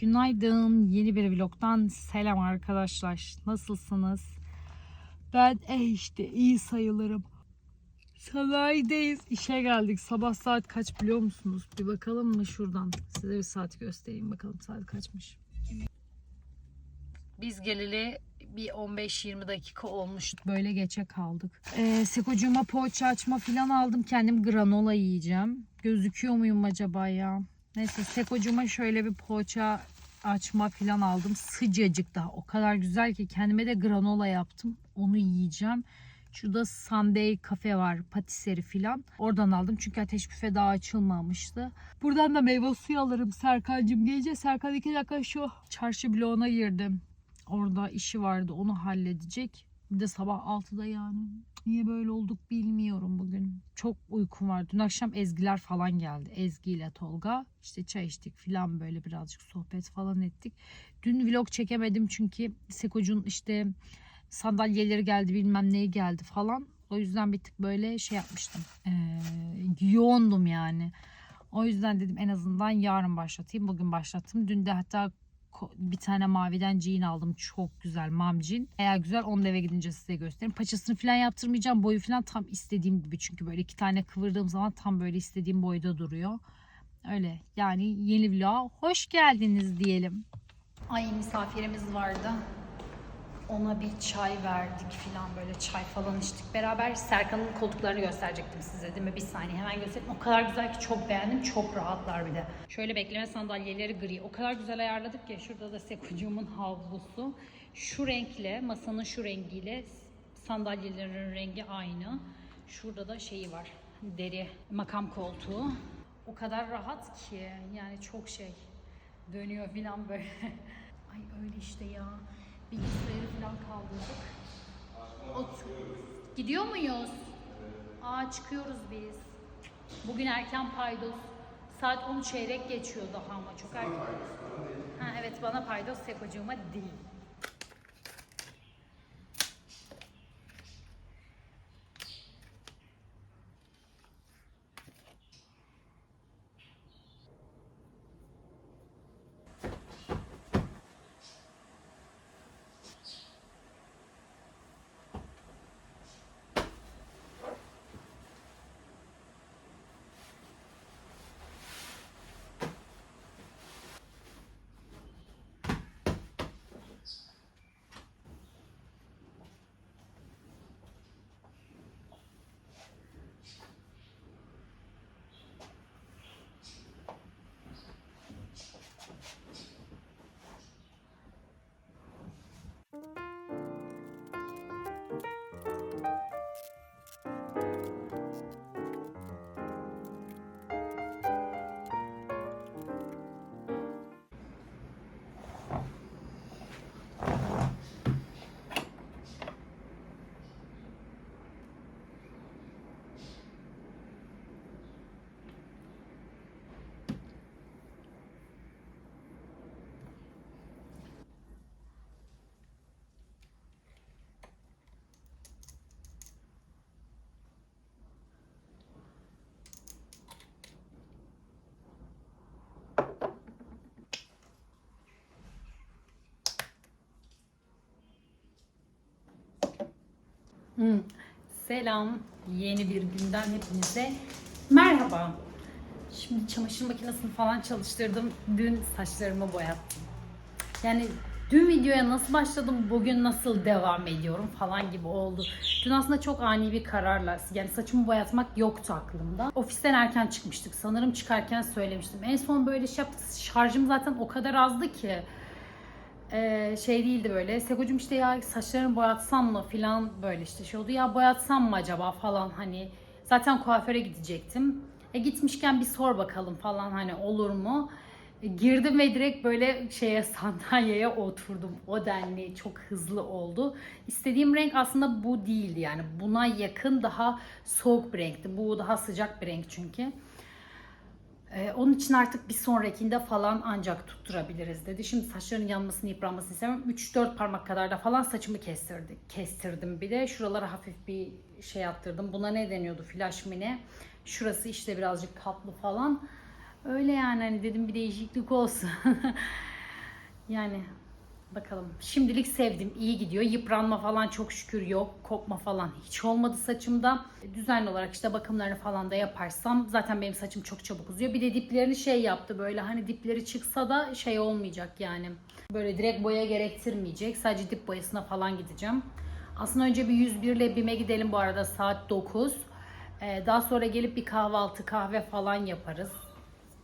Günaydın. Yeni bir vlogdan selam arkadaşlar. Nasılsınız? Ben eh işte iyi sayılırım. Sanayideyiz. İşe geldik. Sabah saat kaç biliyor musunuz? Bir bakalım mı şuradan? Size bir saati göstereyim bakalım saat kaçmış. Biz geleli bir 15-20 dakika olmuş. Böyle geçe kaldık. Ee, Sekocuğuma poğaça açma falan aldım. Kendim granola yiyeceğim. Gözüküyor muyum acaba ya? Neyse Sekocuğuma şöyle bir poğaça açma falan aldım. Sıcacık daha. O kadar güzel ki kendime de granola yaptım. Onu yiyeceğim. Şurada Sunday kafe var. Patiseri falan. Oradan aldım. Çünkü ateş büfe daha açılmamıştı. Buradan da meyve suyu alırım Serkan'cığım. Gelince Serkan iki dakika şu çarşı bloğuna girdim. Orada işi vardı. Onu halledecek. Bir de sabah 6'da yani. Niye böyle olduk bilmiyorum bugün. Çok uykum var. Dün akşam Ezgiler falan geldi. Ezgi ile Tolga. İşte çay içtik falan böyle birazcık sohbet falan ettik. Dün vlog çekemedim çünkü Sekocuğun işte sandalyeleri geldi bilmem neyi geldi falan. O yüzden bir tık böyle şey yapmıştım. Ee, yoğundum yani. O yüzden dedim en azından yarın başlatayım. Bugün başlattım. Dün de hatta bir tane maviden jean aldım. Çok güzel mam jean. Eğer güzel onu da eve gidince size göstereyim. Paçasını falan yaptırmayacağım. Boyu falan tam istediğim gibi. Çünkü böyle iki tane kıvırdığım zaman tam böyle istediğim boyda duruyor. Öyle yani yeni vloga hoş geldiniz diyelim. Ay misafirimiz vardı. Ona bir çay verdik falan böyle çay falan içtik beraber. Serkan'ın koltuklarını gösterecektim size değil mi? Bir saniye hemen göstereyim. O kadar güzel ki çok beğendim. Çok rahatlar bir de. Şöyle bekleme sandalyeleri gri. O kadar güzel ayarladık ki. Şurada da Sekucuğumun havlusu. Şu renkle, masanın şu rengiyle sandalyelerin rengi aynı. Şurada da şeyi var. Deri makam koltuğu. O kadar rahat ki yani çok şey dönüyor falan böyle. Ay öyle işte ya. Bilgisayarı falan kaldırdık. Otur. Gidiyor muyuz? Aa çıkıyoruz biz. Bugün erken paydos. Saat 10 çeyrek geçiyor daha ama çok erken. Ha, evet bana paydos Sekocuğuma değil. Selam. Yeni bir günden hepinize merhaba. Şimdi çamaşır makinesini falan çalıştırdım. Dün saçlarımı boyattım. Yani dün videoya nasıl başladım, bugün nasıl devam ediyorum falan gibi oldu. Dün aslında çok ani bir kararla, yani saçımı boyatmak yoktu aklımda. Ofisten erken çıkmıştık. Sanırım çıkarken söylemiştim. En son böyle şey yaptık. Şarjım zaten o kadar azdı ki ee, şey değildi böyle. Sekocuğum işte ya saçlarımı boyatsam mı filan böyle işte şey oldu. Ya boyatsam mı acaba falan hani. Zaten kuaföre gidecektim. E gitmişken bir sor bakalım falan hani olur mu? E, girdim ve direkt böyle şeye sandalyeye oturdum. O denli çok hızlı oldu. İstediğim renk aslında bu değildi yani. Buna yakın daha soğuk bir renkti. Bu daha sıcak bir renk çünkü. Ee, onun için artık bir sonrakinde falan ancak tutturabiliriz dedi. Şimdi saçların yanmasını, yıpranmasını istemem. 3-4 parmak kadar da falan saçımı kestirdik. Kestirdim bir de. Şuralara hafif bir şey yaptırdım. Buna ne deniyordu? Flash mı ne? Şurası işte birazcık katlı falan. Öyle yani hani dedim bir değişiklik olsun. Yani bakalım. Şimdilik sevdim. iyi gidiyor. Yıpranma falan çok şükür yok. Kopma falan hiç olmadı saçımda. Düzenli olarak işte bakımlarını falan da yaparsam zaten benim saçım çok çabuk uzuyor. Bir de diplerini şey yaptı böyle hani dipleri çıksa da şey olmayacak yani. Böyle direkt boya gerektirmeyecek. Sadece dip boyasına falan gideceğim. Aslında önce bir 101 ile BİM'e gidelim bu arada saat 9. Ee, daha sonra gelip bir kahvaltı kahve falan yaparız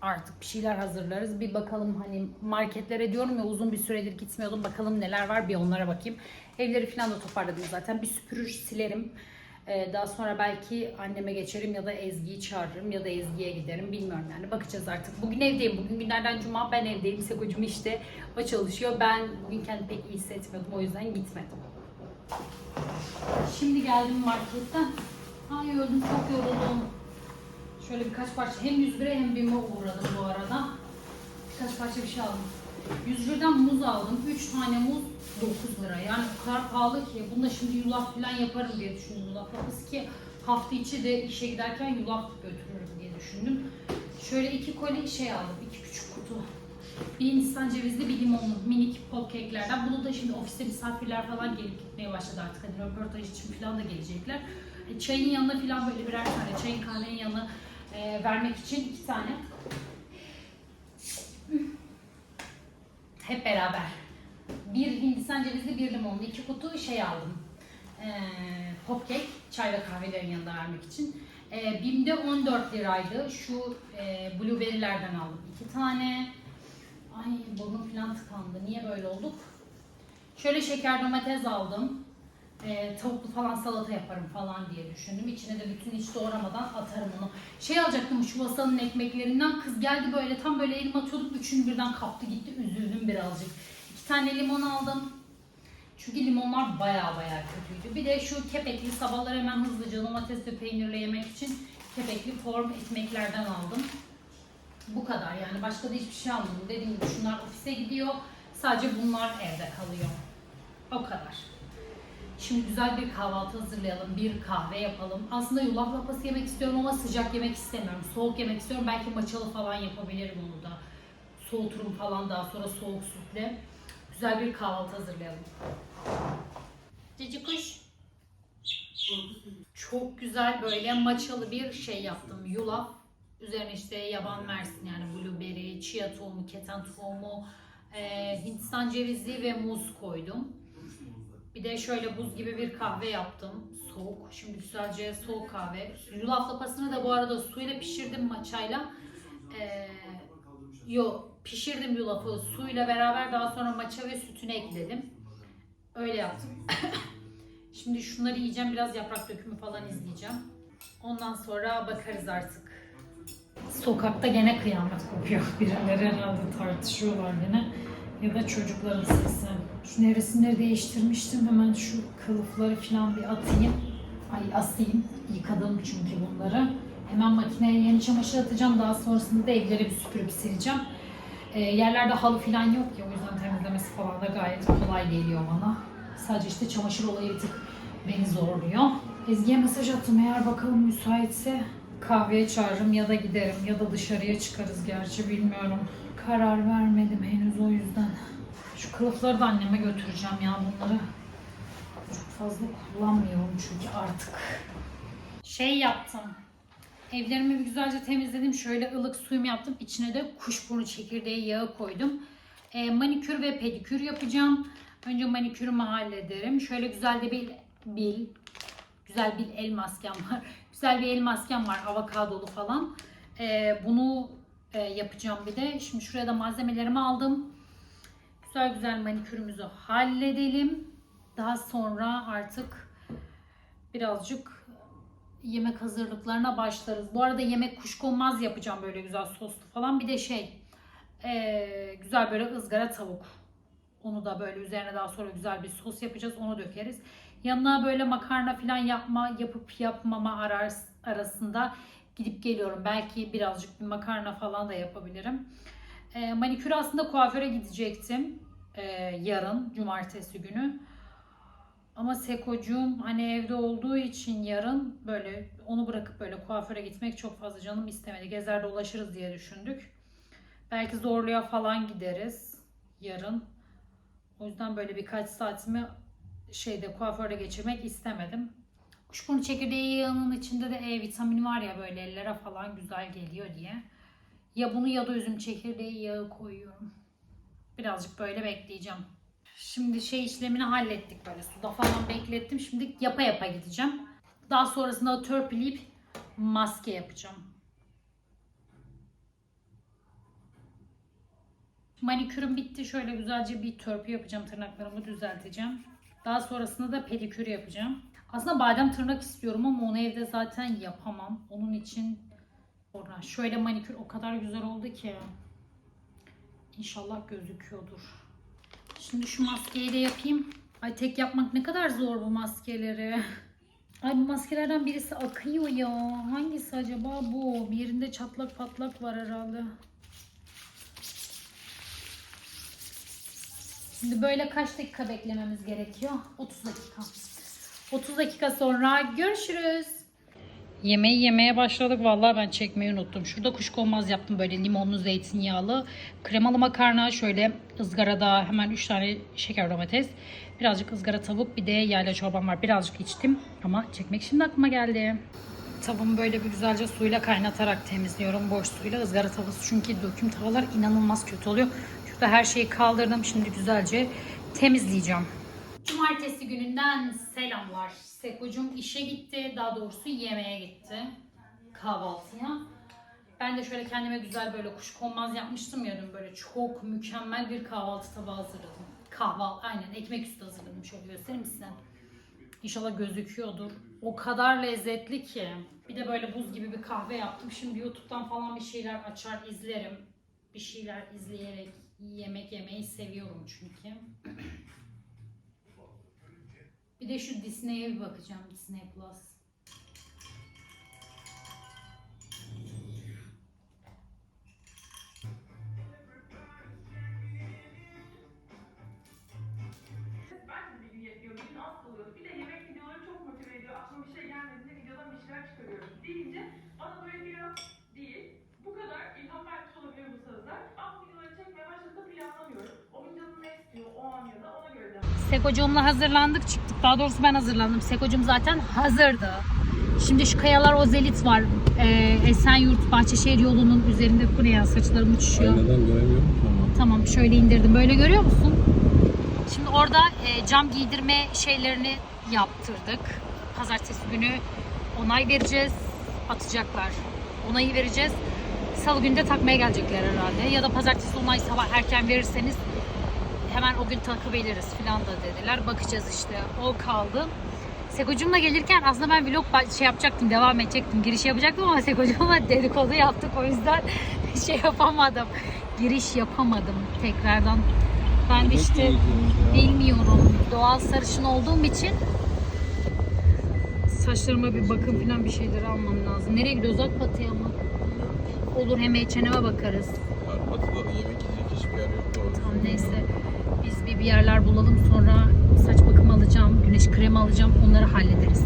artık bir şeyler hazırlarız. Bir bakalım hani marketlere diyorum ya uzun bir süredir gitmiyordum. Bakalım neler var bir onlara bakayım. Evleri falan da toparladım zaten. Bir süpürür silerim. Ee, daha sonra belki anneme geçerim ya da Ezgi'yi çağırırım ya da Ezgi'ye giderim. Bilmiyorum yani bakacağız artık. Bugün evdeyim. Bugün günlerden cuma ben evdeyim. Sekocuğum işte o çalışıyor. Ben bugün kendimi pek iyi hissetmiyordum. O yüzden gitmedim. Şimdi geldim marketten. Ay öldüm çok yoruldum. Şöyle birkaç parça hem 101'e hem BİM'e uğradım bu arada. Birkaç parça bir şey aldım. 101'den muz aldım. 3 tane muz 9 lira. Yani o kadar pahalı ki. Bunda şimdi yulaf falan yaparım diye düşündüm. Yulaf lapası ki hafta içi de işe giderken yulaf götürürüm diye düşündüm. Şöyle iki koli şey aldım. iki küçük kutu. Bir Hindistan cevizli bir limonlu minik pop keklerden. Bunu da şimdi ofiste misafirler falan gelip gitmeye başladı artık. Hani röportaj için falan da gelecekler. E, Çayın yanına falan böyle birer tane çayın kahvenin yanına e, vermek için iki tane. Hep beraber. Bir Hindistan cevizli bir limonlu iki kutu şey aldım. E, pop cake çay ve kahvelerin yanında vermek için. E, Bim'de 14 liraydı. Şu e, blueberry'lerden aldım iki tane. Ay burnum falan tıkandı. Niye böyle olduk? Şöyle şeker domates aldım. Ee, tavuklu falan salata yaparım falan diye düşündüm. İçine de bütün hiç doğramadan atarım onu. Şey alacaktım şu vasalın ekmeklerinden. Kız geldi böyle tam böyle elim atıyordum. Üçünü birden kaptı gitti. Üzüldüm birazcık. İki tane limon aldım. Çünkü limonlar baya baya kötüydü. Bir de şu kepekli sabahlar hemen hızlıca domates ve peynirle yemek için kepekli form ekmeklerden aldım. Bu kadar yani başka da hiçbir şey almadım. Dediğim gibi şunlar ofise gidiyor. Sadece bunlar evde kalıyor. O kadar. Şimdi güzel bir kahvaltı hazırlayalım. Bir kahve yapalım. Aslında yulaf lapası yemek istiyorum ama sıcak yemek istemiyorum. Soğuk yemek istiyorum. Belki maçalı falan yapabilirim onu da. Soğuturum falan daha sonra soğuk sütle. Güzel bir kahvaltı hazırlayalım. Cici kuş. Çok güzel böyle maçalı bir şey yaptım. Yulaf. Üzerine işte yaban mersin yani blueberry, chia tohumu, keten tohumu, e, Hindistan cevizi ve muz koydum. Bir de şöyle buz gibi bir kahve yaptım. Soğuk. Şimdi güzelce soğuk kahve. Yulaf lapasını da bu arada suyla pişirdim maçayla. Ee, yo pişirdim yulafı suyla beraber daha sonra maça ve sütünü ekledim. Öyle yaptım. Şimdi şunları yiyeceğim. Biraz yaprak dökümü falan izleyeceğim. Ondan sonra bakarız artık. Sokakta gene kıyamet kopuyor. Birileri herhalde tartışıyorlar gene. Ya da çocukların sesi. Şu nevresimleri değiştirmiştim. Hemen şu kılıfları falan bir atayım. Ay asayım. Yıkadım çünkü bunları. Hemen makineye yeni çamaşır atacağım. Daha sonrasında da evleri bir süpürüp sileceğim. Ee, yerlerde halı falan yok ya. O yüzden temizlemesi falan da gayet kolay geliyor bana. Sadece işte çamaşır olayı tık beni zorluyor. Ezgi'ye mesaj attım. Eğer bakalım müsaitse kahveye çağırırım ya da giderim ya da dışarıya çıkarız gerçi bilmiyorum. Karar vermedim henüz o yüzden. Şu kılıfları da anneme götüreceğim ya bunları. Çok fazla kullanmıyorum çünkü artık. Şey yaptım. Evlerimi bir güzelce temizledim. Şöyle ılık suyumu yaptım. İçine de kuşburnu çekirdeği yağı koydum. E, manikür ve pedikür yapacağım. Önce manikürümü hallederim. Şöyle güzel de bir bil, güzel bir el maskem var. Güzel bir el maskem var avokadolu falan. E, bunu e, yapacağım bir de. Şimdi şuraya da malzemelerimi aldım. Güzel güzel manikürümüzü halledelim. Daha sonra artık birazcık yemek hazırlıklarına başlarız. Bu arada yemek kuşkonmaz yapacağım böyle güzel soslu falan. Bir de şey e, güzel böyle ızgara tavuk. Onu da böyle üzerine daha sonra güzel bir sos yapacağız. Onu dökeriz. Yanına böyle makarna falan yapma, yapıp yapmama arar, arasında gidip geliyorum. Belki birazcık bir makarna falan da yapabilirim. E, manikür aslında kuaföre gidecektim. e, yarın, cumartesi günü. Ama Sekocuğum hani evde olduğu için yarın böyle onu bırakıp böyle kuaföre gitmek çok fazla canım istemedi. Gezer dolaşırız diye düşündük. Belki zorluya falan gideriz. yarın. O yüzden böyle birkaç saatimi şeyde kuaförde geçirmek istemedim. Kuşburnu çekirdeği yağının içinde de E vitamini var ya böyle ellere falan güzel geliyor diye. Ya bunu ya da üzüm çekirdeği yağı koyuyorum. Birazcık böyle bekleyeceğim. Şimdi şey işlemini hallettik böyle suda falan beklettim. Şimdi yapa yapa gideceğim. Daha sonrasında törpüleyip maske yapacağım. Manikürüm bitti. Şöyle güzelce bir törpü yapacağım. Tırnaklarımı düzelteceğim. Daha sonrasında da pedikür yapacağım. Aslında badem tırnak istiyorum ama onu evde zaten yapamam. Onun için sonra şöyle manikür o kadar güzel oldu ki. İnşallah gözüküyordur. Şimdi şu maskeyi de yapayım. Ay tek yapmak ne kadar zor bu maskeleri. Ay bu maskelerden birisi akıyor ya. Hangisi acaba bu? Bir yerinde çatlak patlak var herhalde. Şimdi böyle kaç dakika beklememiz gerekiyor? 30 dakika. 30 dakika sonra görüşürüz. Yemeği yemeye başladık. Vallahi ben çekmeyi unuttum. Şurada kuşkonmaz yaptım böyle limonlu zeytinyağlı. Kremalı makarna şöyle ızgarada hemen 3 tane şeker domates. Birazcık ızgara tavuk bir de yayla çorbam var. Birazcık içtim ama çekmek şimdi aklıma geldi. Tavuğumu böyle bir güzelce suyla kaynatarak temizliyorum. Boş suyla ızgara tavası çünkü döküm tavalar inanılmaz kötü oluyor. Şurada her şeyi kaldırdım. Şimdi güzelce temizleyeceğim. Cumartesi gününden selamlar. Seko'cum işe gitti. Daha doğrusu yemeğe gitti. Kahvaltıya. Ben de şöyle kendime güzel böyle kuşkonmaz yapmıştım ya dün böyle çok mükemmel bir kahvaltı tabağı hazırladım. Kahvaltı aynen ekmek üstü hazırladım. Şöyle göstereyim size. İnşallah gözüküyordur. O kadar lezzetli ki. Bir de böyle buz gibi bir kahve yaptım. Şimdi YouTube'dan falan bir şeyler açar izlerim. Bir şeyler izleyerek yemek yemeyi seviyorum çünkü. Bir de şu Disney'e bir bakacağım. Disney Plus. Sekocuğumla hazırlandık çıktık. Daha doğrusu ben hazırlandım. Sekocuğum zaten hazırdı. Şimdi şu kayalar ozelit var. Ee, Esenyurt Bahçeşehir yolunun üzerinde bu ne ya saçlarım uçuşuyor. Aynadan göremiyorum ama. Tamam şöyle indirdim. Böyle görüyor musun? Şimdi orada e, cam giydirme şeylerini yaptırdık. Pazartesi günü onay vereceğiz. Atacaklar. Onayı vereceğiz. Salı günü de takmaya gelecekler herhalde. Ya da pazartesi onay sabah erken verirseniz hemen o gün takabiliriz falan da dediler. Bakacağız işte. O kaldı. Sekocuğumla gelirken aslında ben vlog şey yapacaktım, devam edecektim, giriş yapacaktım ama Sekocuğumla dedikodu yaptık o yüzden şey yapamadım. Giriş yapamadım tekrardan. Ben de işte bilmiyorum. Doğal sarışın olduğum için saçlarıma bir bakım falan bir şeyler almam lazım. Nereye gidiyoruz? Akbatı'ya mı? Olur hem H&M'e bakarız. Arpatı'da da yemek bir, yerler bulalım sonra saç bakımı alacağım, güneş kremi alacağım. Onları hallederiz.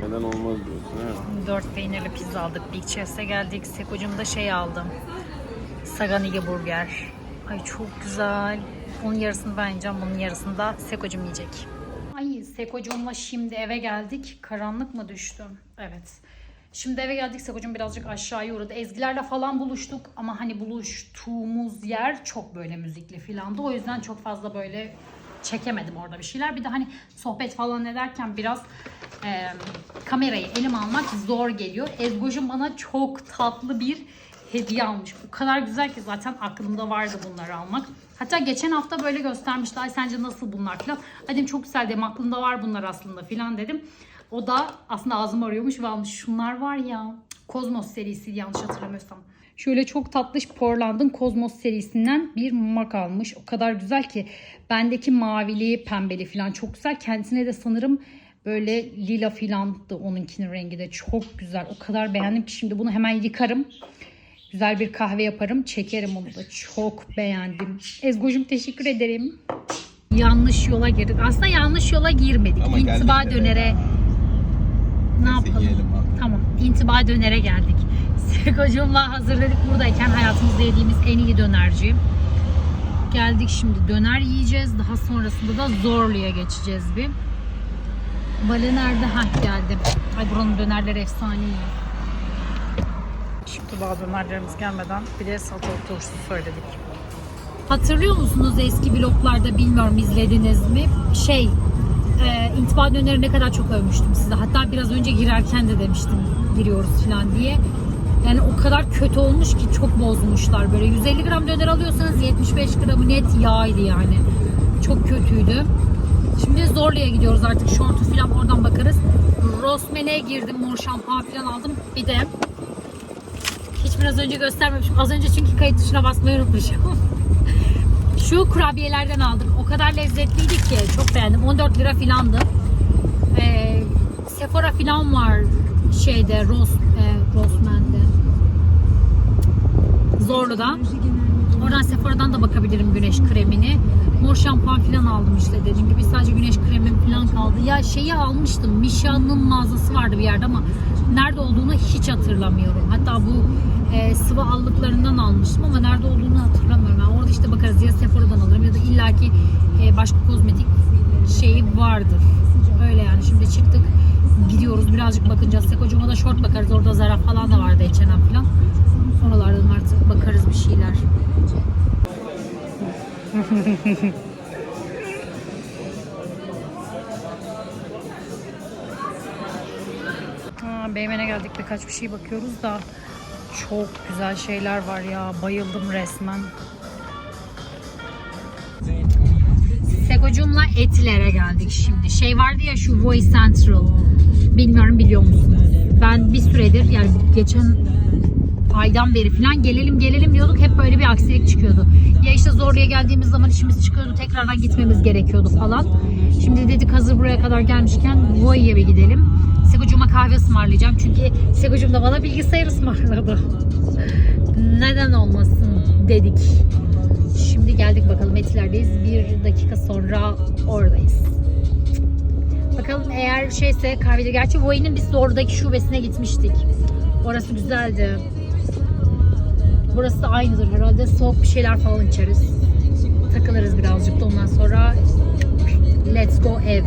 Neden olmaz diyorsun he? 4 peynirli pizza aldık. Big Chest'e geldik. Seko'cum da şey aldım. Saganigi burger. Ay çok güzel. Onun yarısını ben yiyeceğim. Bunun yarısını da Seko'cum yiyecek. Ay Seko'cumla şimdi eve geldik. Karanlık mı düştü? Evet. Şimdi eve geldik Seko'cum birazcık aşağıya uğradı. Ezgilerle falan buluştuk ama hani buluştuğumuz yer çok böyle müzikli filandı. O yüzden çok fazla böyle çekemedim orada bir şeyler. Bir de hani sohbet falan ederken biraz e, kamerayı elime almak zor geliyor. Ezgo'cum bana çok tatlı bir hediye almış. O kadar güzel ki zaten aklımda vardı bunları almak. Hatta geçen hafta böyle göstermişti. Ay sence nasıl bunlar filan. Dedim çok güzel dedim aklımda var bunlar aslında filan dedim. O da aslında ağzım arıyormuş ve almış. Şunlar var ya. Kozmos serisi yanlış hatırlamıyorsam. Şöyle çok tatlış Portland'ın Kozmos serisinden bir mak almış. O kadar güzel ki bendeki mavili, pembeli falan çok güzel. Kendisine de sanırım böyle lila filandı onunkinin rengi de çok güzel. O kadar beğendim ki şimdi bunu hemen yıkarım. Güzel bir kahve yaparım. Çekerim onu da. Çok beğendim. Ezgo'cum teşekkür ederim. Yanlış yola girdik. Aslında yanlış yola girmedik. Ama İntiba dönere ya? Ne Neyse, yapalım? yiyelim abi. Tamam. İntiba dönere geldik. Sekocuğumla hazırladık buradayken hayatımızda yediğimiz en iyi dönerci. Geldik şimdi döner yiyeceğiz. Daha sonrasında da Zorlu'ya geçeceğiz bir. Bale nerede? Hah geldi. Ay buranın dönerleri efsane iyi. Şimdi bazı dönerlerimiz gelmeden bir de salatalık turşusu söyledik. Hatırlıyor musunuz eski vloglarda bilmiyorum izlediniz mi? Şey, e, intiba döneri ne kadar çok övmüştüm size. Hatta biraz önce girerken de demiştim giriyoruz falan diye. Yani o kadar kötü olmuş ki çok bozmuşlar. Böyle 150 gram döner alıyorsanız 75 gramı net yağydı yani. Çok kötüydü. Şimdi Zorlu'ya gidiyoruz artık. Şortu falan oradan bakarız. Rosmen'e girdim. Mor şampuan falan aldım. Bir de hiç biraz önce göstermemişim. Az önce çünkü kayıt tuşuna basmayı unutmuşum. Şu kurabiyelerden aldık. O kadar lezzetliydi ki çok beğendim. 14 lira filandı. Ee, Sephora filan var şeyde Ros, e, Rosman'de. Zorlu'da. Oradan Sephora'dan da bakabilirim güneş kremini. Mor şampuan falan aldım işte dediğim gibi. Sadece güneş kremim falan kaldı. Ya şeyi almıştım. Misha'nın mağazası vardı bir yerde ama nerede olduğunu hiç hatırlamıyorum. Hatta bu e, sıvı allıklarından almıştım ama nerede olduğunu hatırlamıyorum. Yani orada işte bakarız ya Sephora'dan alırım ya da illaki e, başka kozmetik şeyi vardır. Öyle yani şimdi çıktık gidiyoruz birazcık bakınacağız. Sekocuğuma da şort bakarız. Orada Zara falan da vardı H&M falan. Oralardan artık bakarız bir şeyler. Ha, Beymen'e geldik birkaç bir şey bakıyoruz da çok güzel şeyler var ya bayıldım resmen. Sekocuğumla Etiler'e geldik şimdi. Şey vardı ya şu Voice Central. Bilmiyorum biliyor musunuz? Ben bir süredir yani geçen aydan beri falan gelelim gelelim diyorduk. Hep böyle bir aksilik çıkıyordu. Ya işte Zorlu'ya geldiğimiz zaman işimiz çıkıyordu. Tekrardan gitmemiz gerekiyordu falan. Şimdi dedik hazır buraya kadar gelmişken Voi'ye bir gidelim. Sekocuğuma kahve ısmarlayacağım. Çünkü Sekocuğum da bana bilgisayar ısmarladı. Neden olmasın dedik. Şimdi geldik bakalım Etiler'deyiz. Bir dakika sonra oradayız. Bakalım eğer şeyse kahvede. Gerçi Voi'nin biz oradaki şubesine gitmiştik. Orası güzeldi. Burası da aynıdır herhalde. Soğuk bir şeyler falan içeriz. Takılırız birazcık da ondan sonra let's go ev.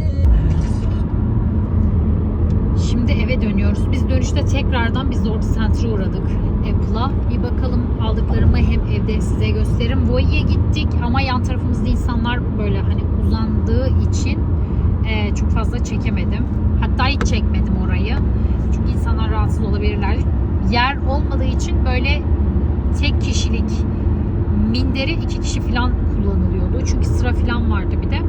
Şimdi eve dönüyoruz. Biz dönüşte tekrardan biz Zorlu Center'a uğradık. Apple'a. Bir bakalım aldıklarımı hem evde size gösteririm. Voi'ye gittik ama yan tarafımızda insanlar böyle hani uzandığı için e, çok fazla çekemedim. Hatta hiç çekmedim orayı. Çünkü insanlar rahatsız olabilirler. Yer olmadığı için böyle tek kişilik minderi iki kişi falan kullanılıyordu. Çünkü sıra falan vardı bir de.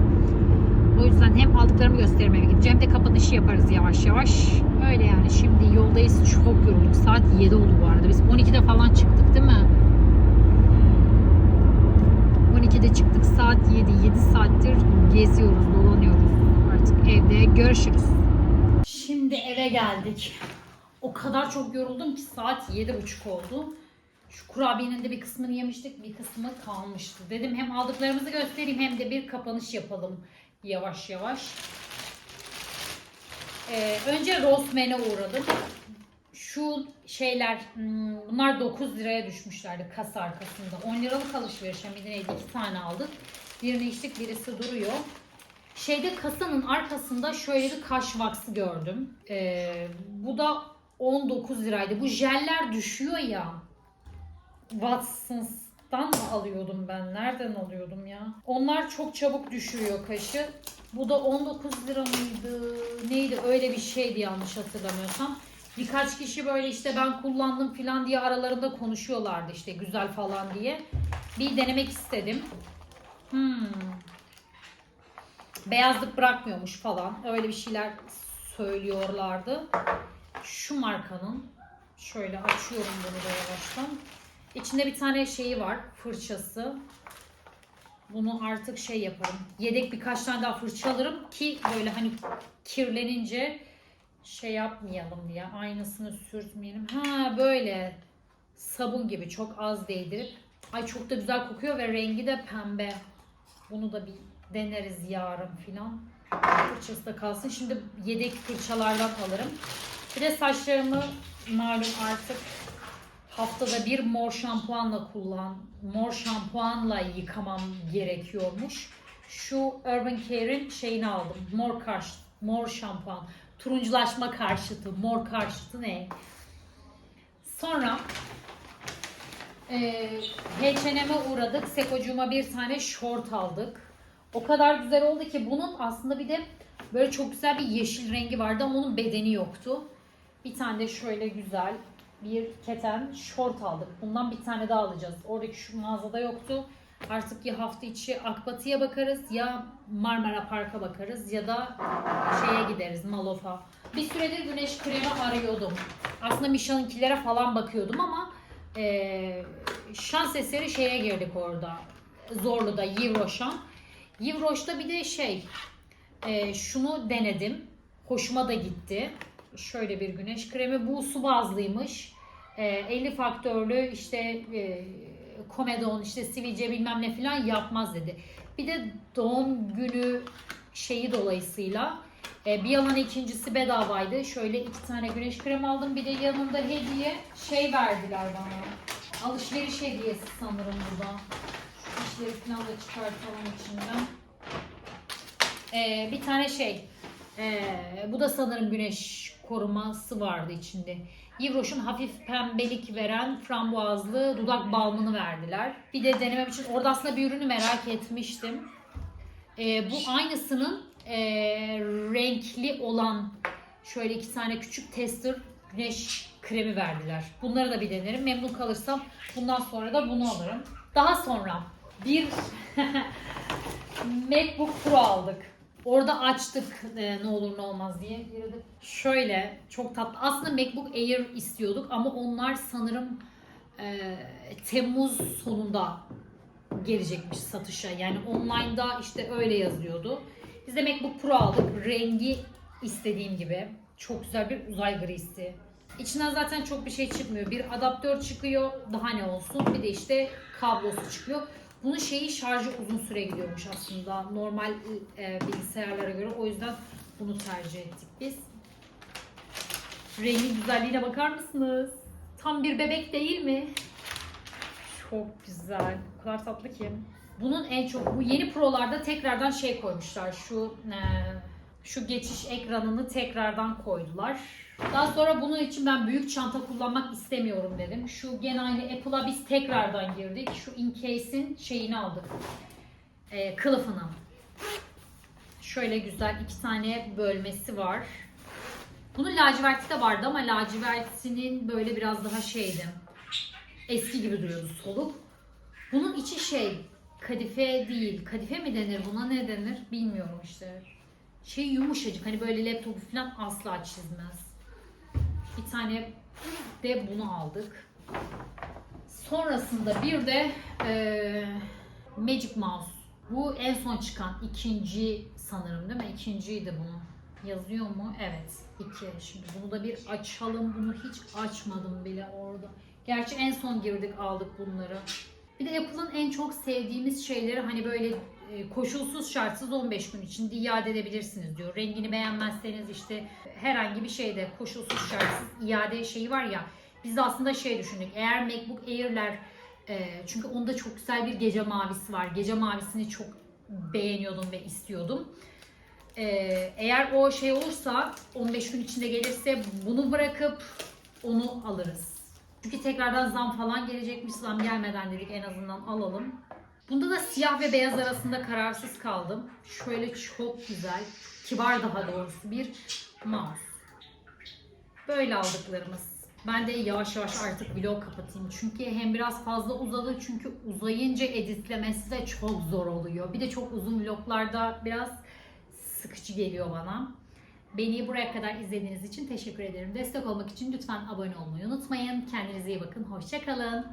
O yüzden hem aldıklarımı göstereyim eve gideceğim de kapanışı yaparız yavaş yavaş. Öyle yani şimdi yoldayız çok yorulduk. Saat 7 oldu bu arada. Biz 12'de falan çıktık değil mi? 12'de çıktık saat 7. 7 saattir geziyoruz, dolanıyoruz. Artık evde görüşürüz. Şimdi eve geldik. O kadar çok yoruldum ki saat 7.30 oldu. Şu kurabiyenin de bir kısmını yemiştik, bir kısmı kalmıştı. Dedim hem aldıklarımızı göstereyim hem de bir kapanış yapalım yavaş yavaş. Ee, önce Rosmen'e uğradım. Şu şeyler, hmm, bunlar 9 liraya düşmüşlerdi kasa arkasında. 10 liralık alışveriş Medine'de iki tane aldık. Birini içtik, birisi duruyor. Şeyde kasanın arkasında şöyle bir kaş vaksı gördüm. Ee, bu da 19 liraydı. Bu jeller düşüyor ya. Watsons'tan mı alıyordum ben? Nereden alıyordum ya? Onlar çok çabuk düşürüyor kaşı. Bu da 19 lira mıydı? Neydi? Öyle bir şeydi yanlış hatırlamıyorsam. Birkaç kişi böyle işte ben kullandım falan diye aralarında konuşuyorlardı işte güzel falan diye. Bir denemek istedim. Hmm. Beyazlık bırakmıyormuş falan. Öyle bir şeyler söylüyorlardı. Şu markanın şöyle açıyorum bunu da yavaştan. İçinde bir tane şeyi var. Fırçası. Bunu artık şey yaparım. Yedek birkaç tane daha fırça alırım ki böyle hani kirlenince şey yapmayalım diye. Aynısını sürtmeyelim. Ha böyle sabun gibi çok az değdirip. Ay çok da güzel kokuyor ve rengi de pembe. Bunu da bir deneriz yarın filan. Fırçası da kalsın. Şimdi yedek fırçalardan alırım. Bir de saçlarımı malum artık haftada bir mor şampuanla kullan, mor şampuanla yıkamam gerekiyormuş. Şu Urban Care'in şeyini aldım. Mor karşı, mor şampuan. Turunculaşma karşıtı, mor karşıtı ne? Sonra ee, H&M'e uğradık. Sekocuğuma bir tane şort aldık. O kadar güzel oldu ki bunun aslında bir de böyle çok güzel bir yeşil rengi vardı ama onun bedeni yoktu. Bir tane de şöyle güzel bir keten şort aldık. Bundan bir tane daha alacağız. Oradaki şu mağazada yoktu. Artık ya hafta içi Akbatı'ya bakarız ya Marmara Park'a bakarız ya da şeye gideriz Malof'a. Bir süredir güneş kremi arıyordum. Aslında Michel'in'kilere falan bakıyordum ama eee, şans eseri şeye girdik orada. Zorlu'da Yivroş'a. Yivroş'ta bir de şey eee, şunu denedim. Hoşuma da gitti. Şöyle bir güneş kremi. Bu su bazlıymış. Eee 50 faktörlü işte eee, komedon işte sivilce bilmem ne falan yapmaz dedi. Bir de doğum günü şeyi dolayısıyla e, bir yalan ikincisi bedavaydı. Şöyle iki tane güneş kremi aldım. Bir de yanında hediye şey verdiler bana. Alışveriş hediyesi sanırım burada. Şu işleri falan da çıkartalım içinden. E, bir tane şey. e, bu da sanırım güneş koruması vardı içinde. Yivroş'un hafif pembelik veren frambuazlı dudak balmını verdiler. Bir de denemem için orada aslında bir ürünü merak etmiştim. Ee, bu aynısının e, renkli olan şöyle iki tane küçük tester güneş kremi verdiler. Bunları da bir denerim. Memnun kalırsam bundan sonra da bunu alırım. Daha sonra bir MacBook Pro aldık. Orada açtık e, ne olur ne olmaz diye. Şöyle çok tatlı. Aslında MacBook Air istiyorduk ama onlar sanırım e, Temmuz sonunda gelecekmiş satışa. Yani online'da işte öyle yazıyordu. Biz de MacBook Pro aldık. Rengi istediğim gibi. Çok güzel bir uzay grisi. İçinden zaten çok bir şey çıkmıyor. Bir adaptör çıkıyor. Daha ne olsun. Bir de işte kablosu çıkıyor. Bunun şeyi şarjı uzun süre gidiyormuş aslında. Normal e, bilgisayarlara göre. O yüzden bunu tercih ettik biz. Rengin güzelliğine bakar mısınız? Tam bir bebek değil mi? Çok güzel. O kadar tatlı ki. Bunun en çok bu yeni prolarda tekrardan şey koymuşlar. Şu e, şu geçiş ekranını tekrardan koydular. Daha sonra bunun için ben büyük çanta kullanmak istemiyorum dedim. Şu gene aynı Apple'a biz tekrardan girdik. Şu Incase'in şeyini aldık. E, kılıfını. Şöyle güzel iki tane bölmesi var. Bunun laciverti de vardı ama lacivertinin böyle biraz daha şeydi eski gibi duruyordu soluk. Bunun içi şey kadife değil. Kadife mi denir buna ne denir bilmiyorum işte. Şey yumuşacık hani böyle laptopu falan asla çizmez. Bir tane de bunu aldık. Sonrasında bir de eee, Magic Mouse. Bu en son çıkan ikinci sanırım değil mi? İkinciydi bunu. Yazıyor mu? Evet. İki. Şimdi bunu da bir açalım. Bunu hiç açmadım bile orada. Gerçi en son girdik aldık bunları. Bir de Apple'ın en çok sevdiğimiz şeyleri hani böyle e, koşulsuz şartsız 15 gün içinde iade edebilirsiniz diyor. Rengini beğenmezseniz işte herhangi bir şeyde koşulsuz şartsız iade şeyi var ya. Biz aslında şey düşündük. Eğer MacBook Air'ler e, çünkü onda çok güzel bir gece mavisi var. Gece mavisini çok beğeniyordum ve istiyordum. E, eğer o şey olursa 15 gün içinde gelirse bunu bırakıp onu alırız. Çünkü tekrardan zam falan gelecekmiş. Zam gelmeden dedik en azından alalım. Bunda da siyah ve beyaz arasında kararsız kaldım. Şöyle çok güzel, kibar daha doğrusu bir mouse. Böyle aldıklarımız. Ben de yavaş yavaş artık vlog kapatayım. Çünkü hem biraz fazla uzadı çünkü uzayınca editlemesi de çok zor oluyor. Bir de çok uzun vloglarda biraz sıkıcı geliyor bana. Beni buraya kadar izlediğiniz için teşekkür ederim. Destek olmak için lütfen abone olmayı unutmayın. Kendinize iyi bakın. Hoşçakalın.